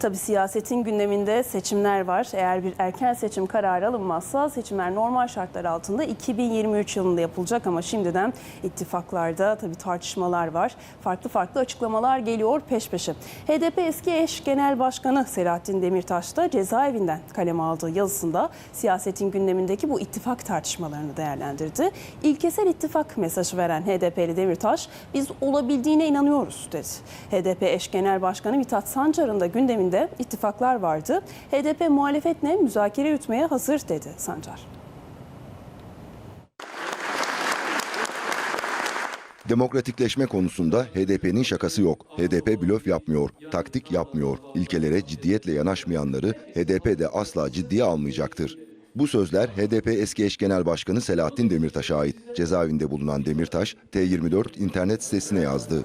Tabii siyasetin gündeminde seçimler var. Eğer bir erken seçim kararı alınmazsa seçimler normal şartlar altında 2023 yılında yapılacak ama şimdiden ittifaklarda tabii tartışmalar var. Farklı farklı açıklamalar geliyor peş peşe. HDP eski eş genel başkanı Selahattin Demirtaş da cezaevinden kaleme aldığı yazısında siyasetin gündemindeki bu ittifak tartışmalarını değerlendirdi. İlkesel ittifak mesajı veren HDP'li Demirtaş biz olabildiğine inanıyoruz dedi. HDP eş genel başkanı Mithat Sancar'ın da gündeminde ittifaklar vardı. HDP muhalefetle müzakere yürütmeye hazır dedi Sancar. Demokratikleşme konusunda HDP'nin şakası yok. HDP blöf yapmıyor, taktik yapmıyor. İlkelere ciddiyetle yanaşmayanları HDP de asla ciddiye almayacaktır. Bu sözler HDP eski eş genel başkanı Selahattin Demirtaş'a ait. Cezaevinde bulunan Demirtaş, T24 internet sitesine yazdı.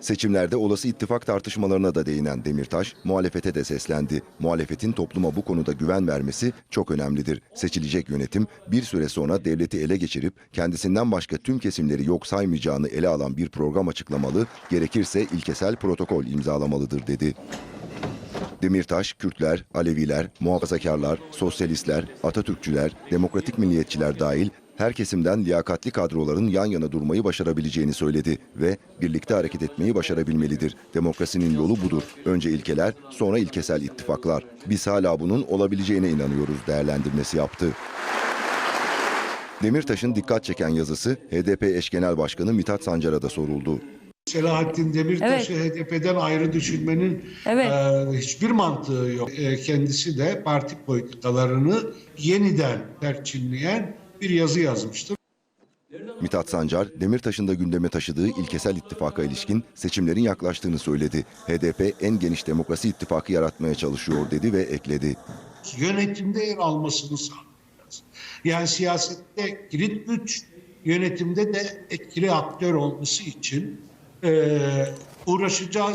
Seçimlerde olası ittifak tartışmalarına da değinen Demirtaş, muhalefete de seslendi. Muhalefetin topluma bu konuda güven vermesi çok önemlidir. Seçilecek yönetim bir süre sonra devleti ele geçirip kendisinden başka tüm kesimleri yok saymayacağını ele alan bir program açıklamalı, gerekirse ilkesel protokol imzalamalıdır dedi. Demirtaş, Kürtler, Aleviler, muhafazakarlar, sosyalistler, Atatürkçüler, demokratik milliyetçiler dahil her kesimden liyakatli kadroların yan yana durmayı başarabileceğini söyledi ve birlikte hareket etmeyi başarabilmelidir. Demokrasinin yolu budur. Önce ilkeler, sonra ilkesel ittifaklar. Biz hala bunun olabileceğine inanıyoruz değerlendirmesi yaptı. Demirtaş'ın dikkat çeken yazısı HDP eş genel başkanı Mithat Sancar'a da soruldu. Selahattin Demirtaş'ı HDP'den ayrı düşünmenin Evet. e, hiçbir mantığı yok. E, kendisi de parti politikalarını yeniden perçinleyen bir yazı yazmıştır. Mithat Sancar, Demirtaş'ın da gündeme taşıdığı ilkesel ittifaka ilişkin seçimlerin yaklaştığını söyledi. HDP en geniş demokrasi ittifakı yaratmaya çalışıyor dedi ve ekledi. Yönetimde yer almasını sağlayacağız. Yani siyasette kilit güç, yönetimde de etkili aktör olması için e, uğraşacağız.